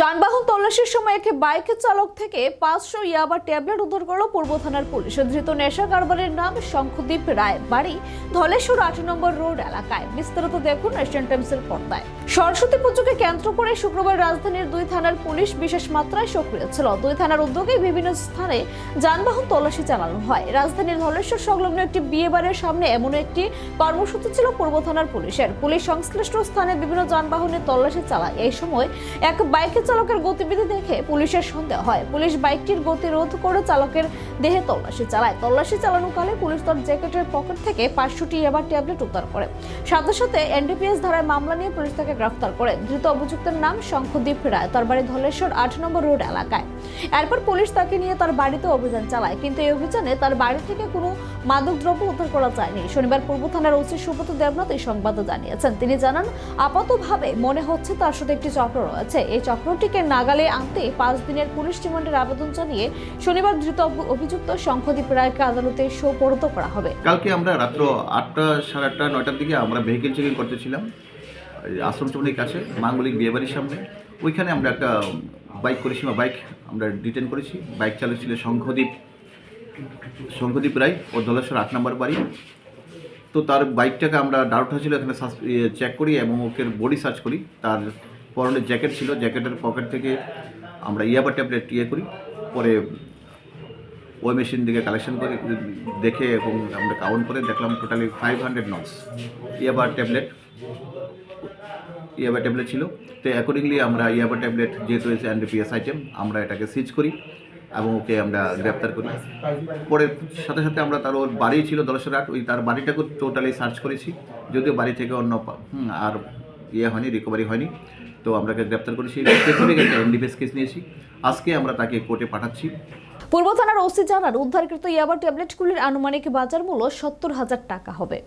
যানবাহন তল্লাশির সময় একটি বাইকের চালক থেকে পাঁচশো ইয়াবা ট্যাবলেট উদ্ধার করল পূর্ব থানার পুলিশ। ধৃত নেশা কারবারের নাম শঙ্খদীপ রায় বাড়ি ধলেশ্বর আট নম্বর রোড এলাকায়। বিস্তারিত দেখুন এশিয়ান টাইমসের পর্দায়। সরস্বতী পুজোকে কেন্দ্র করে শুক্রবার রাজধানীর দুই থানার পুলিশ বিশেষ মাত্রায় সক্রিয় ছিল। দুই থানার উদ্যোগে বিভিন্ন স্থানে যানবাহন তল্লাশি চালানো হয়। রাজধানীর ধলেশ্বর সংলগ্ন একটি বিয়ে বাড়ির সামনে এমন একটি কর্মসূচি ছিল পূর্ব থানার পুলিশের। পুলিশ সংশ্লিষ্ট স্থানে বিভিন্ন যানবাহনের তল্লাশি চালায়। এই সময় এক বাইকের চালকের গতিবিধি দেখে পুলিশের সন্দেহ হয়। পুলিশ বাইকটির গতি রোধ করে চালকের দেহে তল্লাশি চালায়। তল্লাশি চালানোকালে পুলিশ তার জ্যাকেটের পকেট থেকে পাঁচশোটি এবার ট্যাবলেট উদ্ধার করে। সাথে সাথে এনডিপিএস ধারায় মামলা নিয়ে পুলিশ তাকে গ্রেফতার করে। ধৃত অভিযুক্তের নাম শঙ্খদ্বীপ রায়। তার বাড়ি ধলেশ্বর, আট নম্বর রোড এলাকায়। এরপর পুলিশ তাকে নিয়ে তার বাড়িতে অভিযান চালায়। কিন্তু এই অভিযানে তার বাড়ি থেকে কোনো মাদকদ্রব্য উদ্ধার করা যায়নি। শনিবার পূর্ব থানার ওসি সুব্রত দেবনাথ এই সংবাদ জানিয়েছেন। তিনি জানান, আপাতভাবে মনে হচ্ছে তার সাথে একটি চক্র রয়েছে। এই চক্রটিকে নাগালে আনতে পাঁচ দিনের পুলিশ রিমান্ডের আবেদন জানিয়ে শনিবার ধৃত অভিযুক্ত শঙ্খদীপ রায়কে আদালতে সোপর্দ করা হবে। কালকে আমরা রাত্র আটটা সাড়ে আটটা নয়টার দিকে আমরা ভেহিকেল চেকিং করতেছিলাম আশ্রম চৌনির কাছে, মাঙ্গলিক বিয়েবাড়ির সামনে। ওইখানে আমরা একটা বাইক বা বাইক আমরা ডিটেন করেছি। বাইক চালক ছিল শঙ্খদ্বীপ শঙ্খদ্বীপ রায় ও ধলেশ্বর আট নম্বর বাড়ি। তো তার বাইকটাকে আমরা ডাউট হয়েছিলো, এখানে চেক করি এবং ওকে বডি সার্চ করি। তার পরনে জ্যাকেট ছিল জ্যাকেটের পকেট থেকে আমরা ইয়াবা ট্যাবলেট ইয়ে করি। পরে ওই মেশিন থেকে কালেকশন করে দেখে এবং আমরা কাউন্ট করে দেখলাম টোটালি ফাইভ হান্ড্রেড নটস ইয়াবার ট্যাবলেট ইয়াবা ট্যাবলেট ছিল। তো অ্যাকর্ডিংলি আমরা ইয়াবা ট্যাবলেট যেহেতু এসে এনডিপিএস আইটেম আমরা এটাকে সিজ করি এবং ওকে আমরা গ্রেপ্তার করি। পরে সাথে সাথে আমরা তার ওর বাড়ি ছিল দলসরাট ওই তার বাড়িটাকে টোটালি সার্চ করেছি। যদিও বাড়ি থেকে অন্য আর ইয়ে হয়নি রিকভারি হয়নি। তো আমরাকে গ্রেপ্তার করেছি। স্পেসিফিক এনডিপিএস কেস নিয়েছি। আজকে আমরা তাকে কোর্টে পাঠাচ্ছি। পূর্ব থানার ওসি জানার উদ্ধারকৃত ইয়াবা ট্যাবলেটগুলির আনুমানিক বাজার মূল্য সত্তর হাজার টাকা হবে।